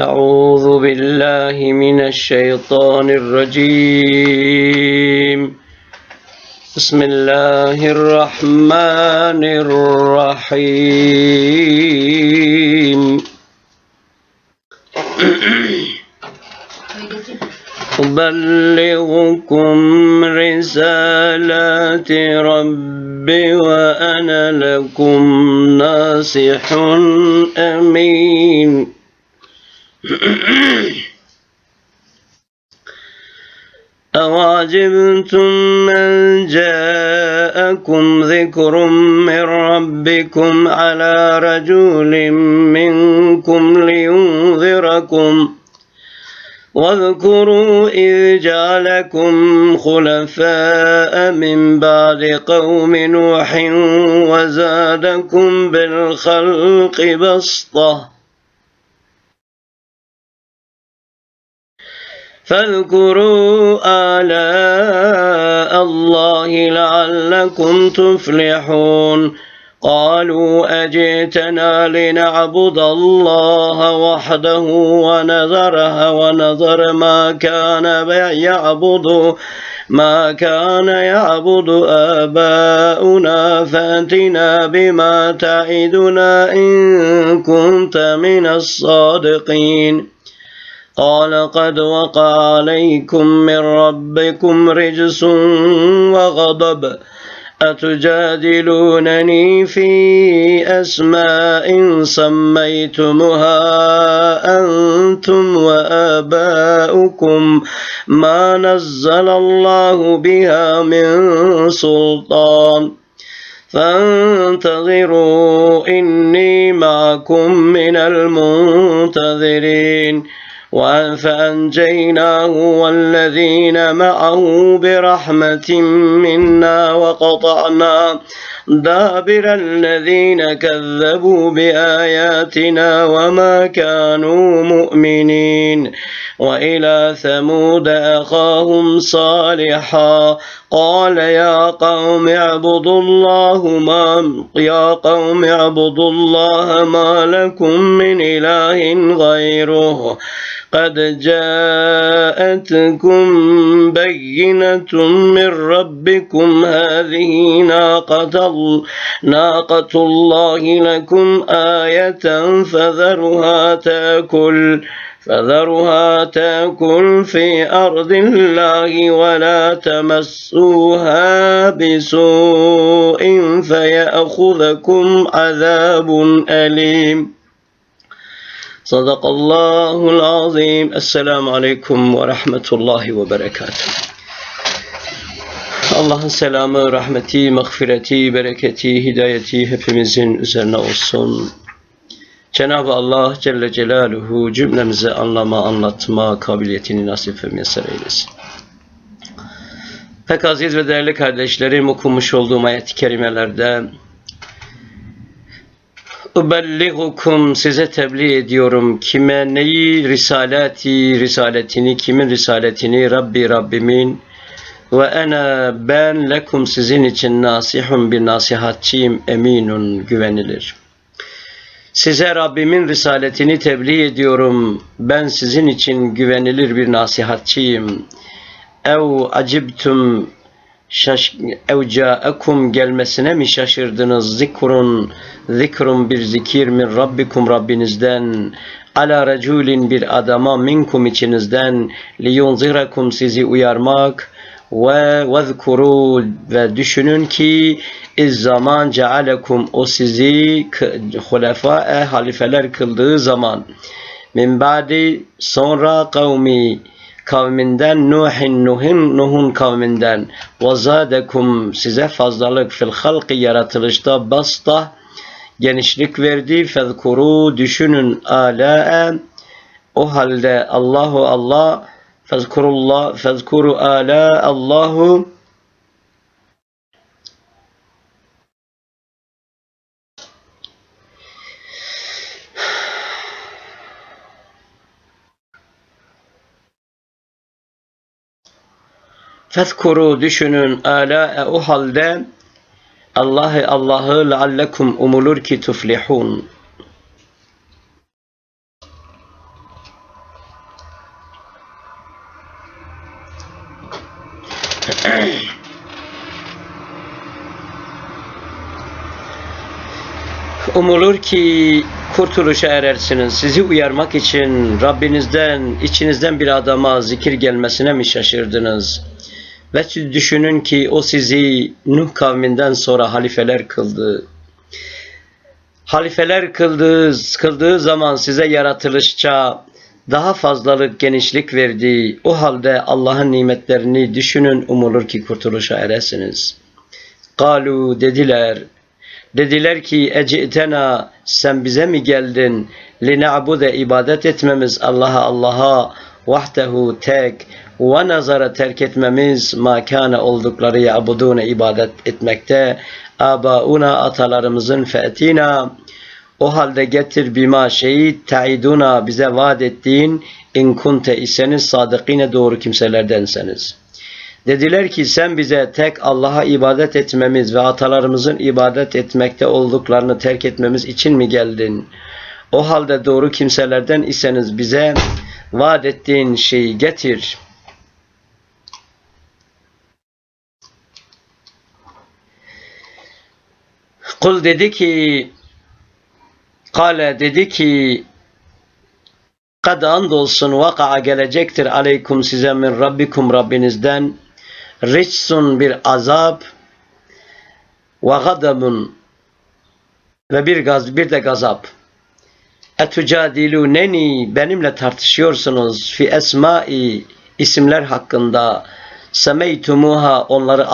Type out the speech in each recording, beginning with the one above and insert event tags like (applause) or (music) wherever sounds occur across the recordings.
أعوذ بالله من الشيطان الرجيم. بسم الله الرحمن الرحيم. أبلغكم رسالات ربي وأنا لكم ناصح أمين. (coughs) أواجبتم من جاءكم ذكر من ربكم على رجل منكم لينذركم واذكروا إذ جعلكم خلفاء من بعد قوم نوح وزادكم بالخلق بسطة فاذكروا آلاء الله لعلكم تفلحون. قالوا أجئتنا لنعبد الله وحده ونذرها ونذر ما كان يعبد ما كان يعبد آباؤنا. فأتنا بما تعدنا إن كنت من الصادقين. قال قد وقع عليكم من ربكم رجس وغضب. أتجادلونني في أسماء سميتمها أنتم وآباؤكم. ما نزل الله بها من سلطان. فانتظروا إني معكم من المنتظرين. فأنجيناه والذين معه برحمة منا وقطعنا دابر الذين كذبوا بآياتنا وما كانوا مؤمنين وإلى ثمود أخاهم صالحا قال يا قوم اعبدوا الله ما يا قوم اعبدوا الله ما لكم من إله غيره قد جاءتكم بينة من ربكم هذه ناقة, ناقة الله لكم آية فذرها تأكل فذرها تاكل في أرض الله ولا تمسوها بسوء فيأخذكم عذاب أليم Sadakallahul azim. Esselamu aleyküm ve rahmetullahi ve berekatuhu. Allah'ın selamı, rahmeti, mağfireti, bereketi, hidayeti hepimizin üzerine olsun. Cenab-ı Allah Celle Celaluhu cümlemize anlama, anlatma kabiliyetini nasip ve mesele eylesin. Pek aziz ve değerli kardeşlerim okumuş olduğum ayet-i kerimelerde Ubelligukum size tebliğ ediyorum. Kime neyi risaleti, risaletini, kimin risaletini? Rabbi Rabbimin. Ve ene ben lekum sizin için nasihun bir nasihatçıyım, eminun, güvenilir. Size Rabbimin risaletini tebliğ ediyorum. Ben sizin için güvenilir bir nasihatçıyım. Ev acibtum şaş ev ca'akum gelmesine mi şaşırdınız? Zikrun zikrun bir zikir min Rabbikum Rabbinizden. Ala raculin bir adama minkum içinizden. Liyunzirakum sizi uyarmak. Ve vezkuru ve düşünün ki iz zaman cealekum o sizi hulefae halifeler kıldığı zaman. Min ba'di sonra kavmi kavminden Nuhin Nuh'un Nuh'un kavminden. ve zadekum size fazlalık fil halki yaratılışta basta genişlik verdi. fezkuru düşünün ala'e o halde Allahu Allah fezkurullah fezkuru ala Allahu Fezkuru düşünün ala e, o halde Allah'ı Allah'ı leallekum umulur ki tuflihun. (clears throat) Umulur ki kurtuluşa erersiniz. Sizi uyarmak için Rabbinizden, içinizden bir adama zikir gelmesine mi şaşırdınız?'' Ve siz düşünün ki o sizi Nuh kavminden sonra halifeler kıldı. Halifeler kıldığı, kıldığı zaman size yaratılışça daha fazlalık, genişlik verdi. O halde Allah'ın nimetlerini düşünün, umulur ki kurtuluşa eresiniz. Kalu dediler, Dediler ki ecitena sen bize mi geldin lina'bude ibadet etmemiz Allah'a Allah'a vahdehu tek ve nazara terk etmemiz makane oldukları yabudune ibadet etmekte abauna atalarımızın fetina o halde getir bima şeyi taiduna bize vaat ettiğin in kunte iseniz sadıkine doğru kimselerdenseniz.'' Dediler ki sen bize tek Allah'a ibadet etmemiz ve atalarımızın ibadet etmekte olduklarını terk etmemiz için mi geldin? O halde doğru kimselerden iseniz bize vaat ettiğin şeyi getir. Kul dedi ki Kale dedi ki Kad andolsun vaka'a gelecektir aleykum size min rabbikum Rabbinizden Riçsun bir azap ve gadabun ve bir gaz bir de gazap. Etucadiluneni benimle tartışıyorsunuz. Fi esmai isimler hakkında. Semeytumuha onları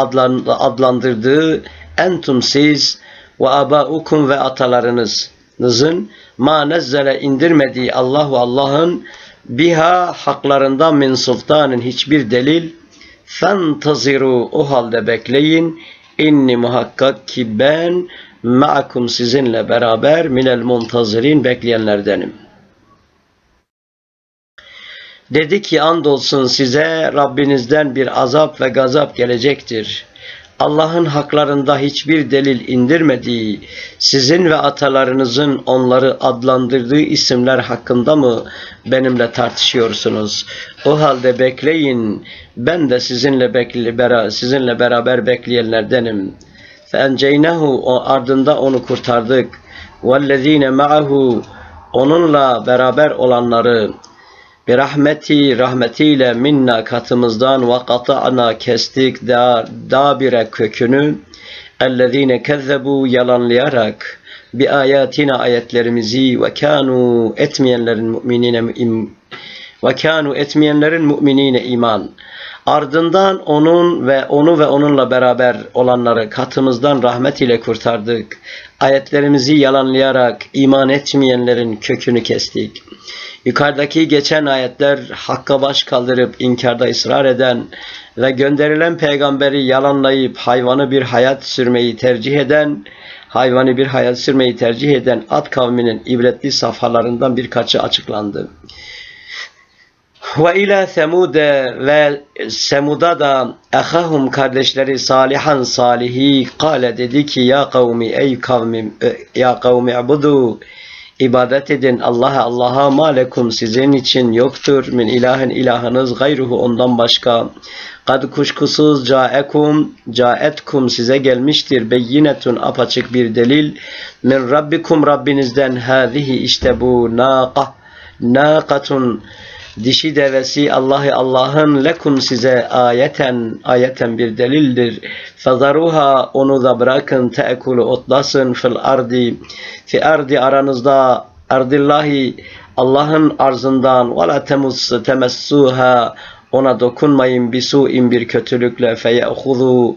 adlandırdığı entum siz ve abaukum ve atalarınızın ma nezzele indirmediği Allah ve Allah'ın biha haklarında min sultanın hiçbir delil. Fentaziru o halde bekleyin. İnni muhakkak ki ben ma'akum sizinle beraber minel muntazirin bekleyenlerdenim. Dedi ki andolsun size Rabbinizden bir azap ve gazap gelecektir. Allah'ın haklarında hiçbir delil indirmediği, sizin ve atalarınızın onları adlandırdığı isimler hakkında mı benimle tartışıyorsunuz? O halde bekleyin, ben de sizinle, bekle, sizinle beraber bekleyenlerdenim. فَاَنْجَيْنَهُ o ardında onu kurtardık. وَالَّذ۪ينَ مَعَهُ Onunla beraber olanları bir rahmeti rahmetiyle minna katımızdan ve kata'na kestik da dabire kökünü ellezine kezzebu yalanlayarak bi ayatina ayetlerimizi ve kanu etmeyenlerin müminine ve kanu etmeyenlerin müminine iman. Ardından onun ve onu ve onunla beraber olanları katımızdan rahmet ile kurtardık. Ayetlerimizi yalanlayarak iman etmeyenlerin kökünü kestik. Yukarıdaki geçen ayetler hakka baş kaldırıp inkarda ısrar eden ve gönderilen peygamberi yalanlayıp hayvanı bir hayat sürmeyi tercih eden, hayvanı bir hayat sürmeyi tercih eden at kavminin ibretli safhalarından birkaçı açıklandı. Ve ila Semude ve Semud'a da ehahum kardeşleri Salihan Salihi kale dedi ki ya kavmi ey kavmim ya kavmi abudu ibadet edin. Allah'a Allah'a malekum sizin için yoktur. Min ilahin ilahınız gayruhu ondan başka. Kad kuşkusuz caekum caetkum size gelmiştir. Beyinetun apaçık bir delil. Min rabbikum Rabbinizden. Hâzihi işte bu. Naqa naqatun dişi devesi Allah'ı Allah'ın lekum size ayeten ayeten bir delildir. Fazaruha onu da bırakın teekulu otlasın fil ardi. Fi ardi aranızda ardillahi Allah'ın arzından ve la temus temessuha ona dokunmayın bisu'in bir kötülükle feye'huzu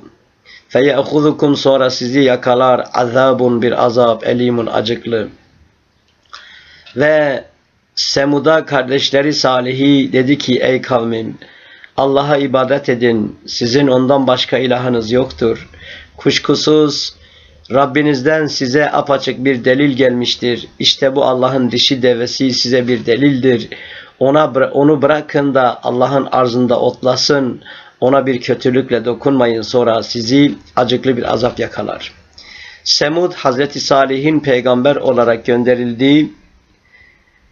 feye'huzukum sonra sizi yakalar azabun bir azap elimun acıklı. Ve Semud'a kardeşleri Salih'i dedi ki ey kavmim Allah'a ibadet edin. Sizin ondan başka ilahınız yoktur. Kuşkusuz Rabbinizden size apaçık bir delil gelmiştir. İşte bu Allah'ın dişi devesi size bir delildir. Ona onu bırakın da Allah'ın arzında otlasın. Ona bir kötülükle dokunmayın sonra sizi acıklı bir azap yakalar. Semud Hazreti Salih'in peygamber olarak gönderildiği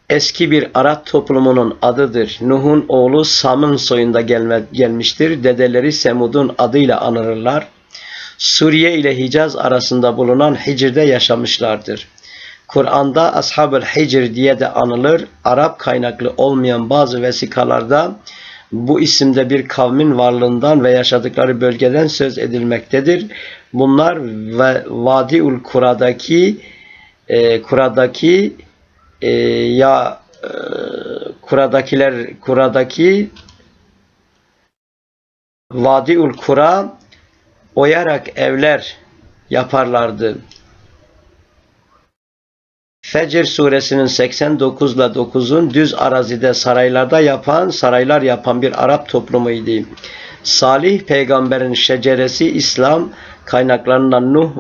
eski bir Arap toplumunun adıdır. Nuh'un oğlu Sam'ın soyunda gelme, gelmiştir. Dedeleri Semud'un adıyla anılırlar. Suriye ile Hicaz arasında bulunan Hicr'de yaşamışlardır. Kur'an'da Ashab-ül Hicr diye de anılır. Arap kaynaklı olmayan bazı vesikalarda bu isimde bir kavmin varlığından ve yaşadıkları bölgeden söz edilmektedir. Bunlar ve Vadiül Kura'daki e, Kura'daki e, ya e, Kura'dakiler Kura'daki Vadiül Kura oyarak evler yaparlardı. Fecr suresinin 89 ile 9'un düz arazide saraylarda yapan, saraylar yapan bir Arap toplumuydu. Salih peygamberin şeceresi İslam kaynaklarından Nuh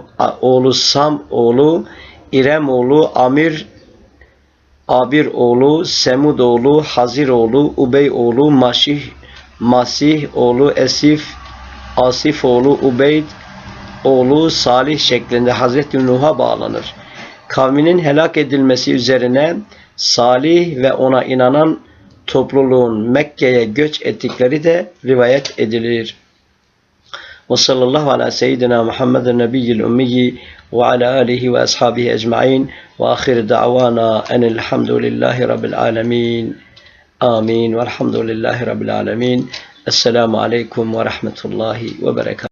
oğlu Sam oğlu İrem oğlu Amir Abir oğlu Semud oğlu Hazir oğlu Ubey oğlu Maşih Masih oğlu Esif Asif oğlu Ubeyd oğlu Salih şeklinde Hazreti Nuh'a bağlanır. Kavminin helak edilmesi üzerine Salih ve ona inanan topluluğun Mekke'ye göç ettikleri de rivayet edilir. Ve sallallahu ala seyyidina Muhammedin nebiyyil ummiyi ve ala alihi ve ashabihi ecma'in ve ahir da'vana enelhamdülillahi rabbil alemin. Amin. Velhamdülillahi rabbil alemin. Esselamu aleyküm ve rahmetullahi ve berekatuhu.